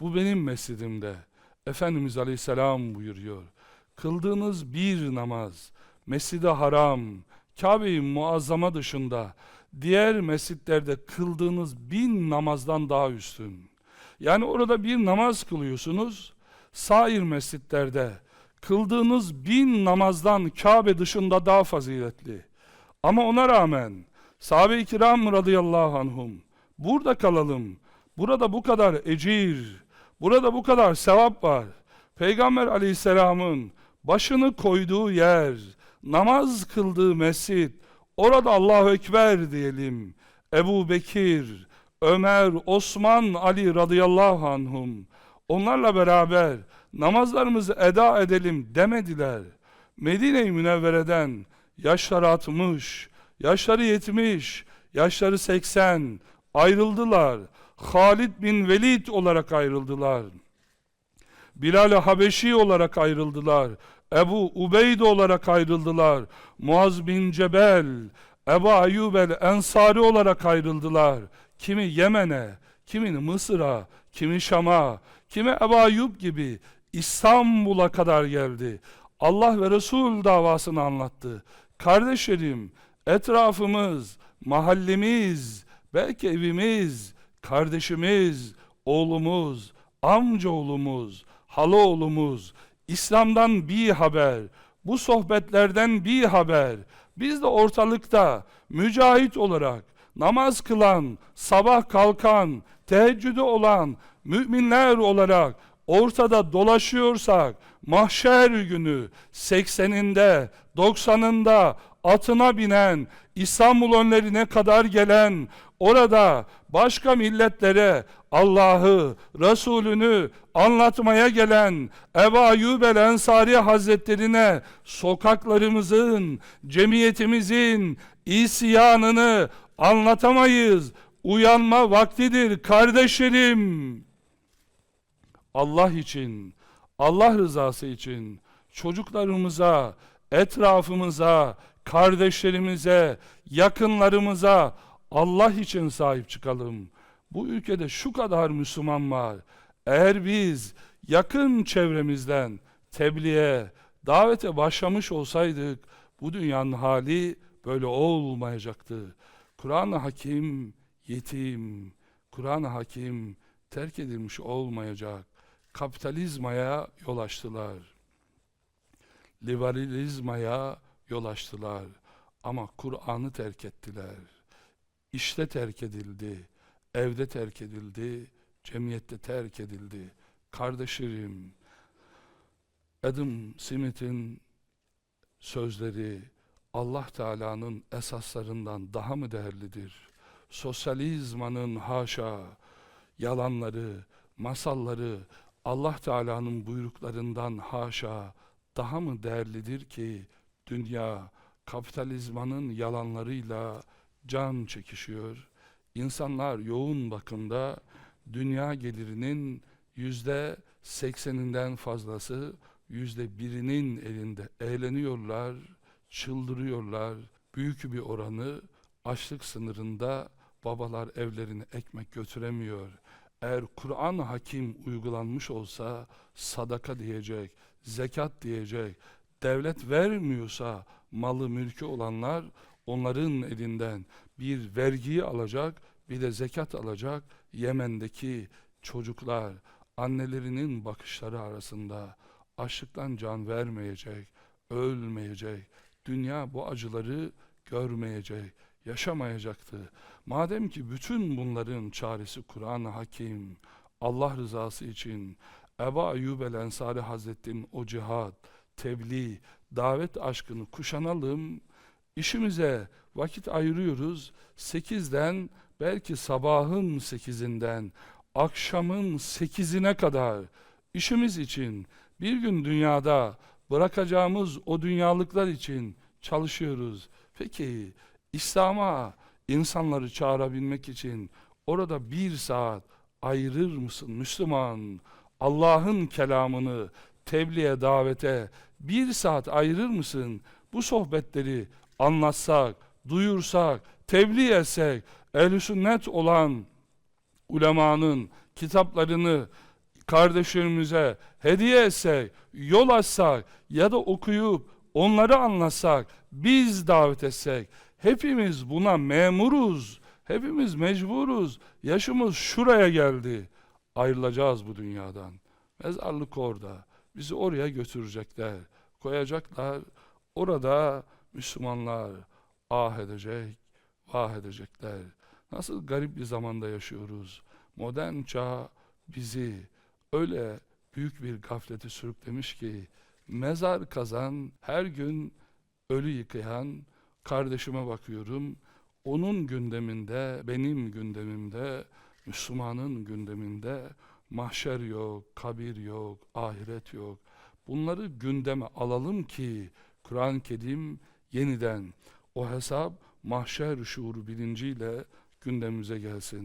Bu benim mescidimde. Efendimiz Aleyhisselam buyuruyor. Kıldığınız bir namaz, Mescid-i Haram, Kabe-i Muazzama dışında diğer mescitlerde kıldığınız bin namazdan daha üstün. Yani orada bir namaz kılıyorsunuz, sair mescitlerde kıldığınız bin namazdan Kabe dışında daha faziletli. Ama ona rağmen sahabe-i kiram radıyallahu anhum burada kalalım, burada bu kadar ecir, burada bu kadar sevap var. Peygamber aleyhisselamın başını koyduğu yer, namaz kıldığı mescit, orada Allahu Ekber diyelim. Ebu Bekir, Ömer, Osman, Ali radıyallahu anhum onlarla beraber namazlarımızı eda edelim demediler. Medine-i Münevvere'den yaşları 60, yaşları 70, yaşları 80 ayrıldılar. Halid bin Velid olarak ayrıldılar. Bilal-i Habeşi olarak ayrıldılar. Ebu Ubeyde olarak ayrıldılar. Muaz bin Cebel, Ebu Ayyub el-Ensari olarak ayrıldılar. Kimi Yemen'e, kimini Mısır'a, kimi Şam'a, kimi Ebu Ayyub gibi İstanbul'a kadar geldi. Allah ve Resul davasını anlattı. Kardeşlerim, etrafımız, mahallemiz, belki evimiz, kardeşimiz, oğlumuz, amcaoğlumuz, halaoğlumuz, İslam'dan bir haber, bu sohbetlerden bir haber, biz de ortalıkta mücahit olarak namaz kılan, sabah kalkan, teheccüdü olan müminler olarak ortada dolaşıyorsak, mahşer günü 80'inde, 90'ında atına binen, İstanbul önlerine kadar gelen, orada başka milletlere Allah'ı, Resulünü anlatmaya gelen Ebu Ayyub el Ensari Hazretlerine sokaklarımızın, cemiyetimizin isyanını anlatamayız. Uyanma vaktidir kardeşlerim. Allah için, Allah rızası için çocuklarımıza, etrafımıza, kardeşlerimize, yakınlarımıza Allah için sahip çıkalım. Bu ülkede şu kadar Müslüman var. Eğer biz yakın çevremizden tebliğe, davete başlamış olsaydık bu dünyanın hali böyle olmayacaktı. Kur'an-ı Hakim yetim, Kur'an-ı Hakim terk edilmiş olmayacak. Kapitalizmaya yol açtılar. Liberalizmaya yol açtılar. Ama Kur'an'ı terk ettiler. İşte terk edildi, evde terk edildi, cemiyette terk edildi. Kardeşlerim, Adam Smith'in sözleri Allah Teala'nın esaslarından daha mı değerlidir? Sosyalizmanın haşa yalanları, masalları Allah Teala'nın buyruklarından haşa daha mı değerlidir ki dünya kapitalizmanın yalanlarıyla can çekişiyor. İnsanlar yoğun bakımda dünya gelirinin yüzde sekseninden fazlası yüzde birinin elinde eğleniyorlar, çıldırıyorlar. Büyük bir oranı açlık sınırında babalar evlerine ekmek götüremiyor. Eğer Kur'an hakim uygulanmış olsa sadaka diyecek, zekat diyecek, devlet vermiyorsa malı mülkü olanlar onların elinden bir vergiyi alacak, bir de zekat alacak. Yemen'deki çocuklar annelerinin bakışları arasında açlıktan can vermeyecek, ölmeyecek. Dünya bu acıları görmeyecek, yaşamayacaktı. Madem ki bütün bunların çaresi Kur'an-ı Hakim, Allah rızası için Ebu Ayyub el Ensari Hazretleri'nin o cihat, tebliğ, davet aşkını kuşanalım, işimize vakit ayırıyoruz. Sekizden belki sabahın sekizinden akşamın sekizine kadar işimiz için bir gün dünyada bırakacağımız o dünyalıklar için çalışıyoruz. Peki İslam'a insanları çağırabilmek için orada bir saat ayırır mısın Müslüman? Allah'ın kelamını tebliğe, davete bir saat ayırır mısın? Bu sohbetleri anlatsak, duyursak, tebliğ etsek, ehl sünnet olan ulemanın kitaplarını kardeşlerimize hediye etsek, yol açsak ya da okuyup onları anlatsak, biz davet etsek, hepimiz buna memuruz, hepimiz mecburuz, yaşımız şuraya geldi, ayrılacağız bu dünyadan. Mezarlık orada, bizi oraya götürecekler, koyacaklar, orada Müslümanlar ah edecek, vah edecekler. Nasıl garip bir zamanda yaşıyoruz. Modern çağ bizi öyle büyük bir gaflete sürüklemiş ki mezar kazan, her gün ölü yıkayan kardeşime bakıyorum. Onun gündeminde, benim gündemimde, Müslümanın gündeminde mahşer yok, kabir yok, ahiret yok. Bunları gündeme alalım ki Kur'an-ı Kerim yeniden o hesap mahşer şuuru bilinciyle gündemimize gelsin.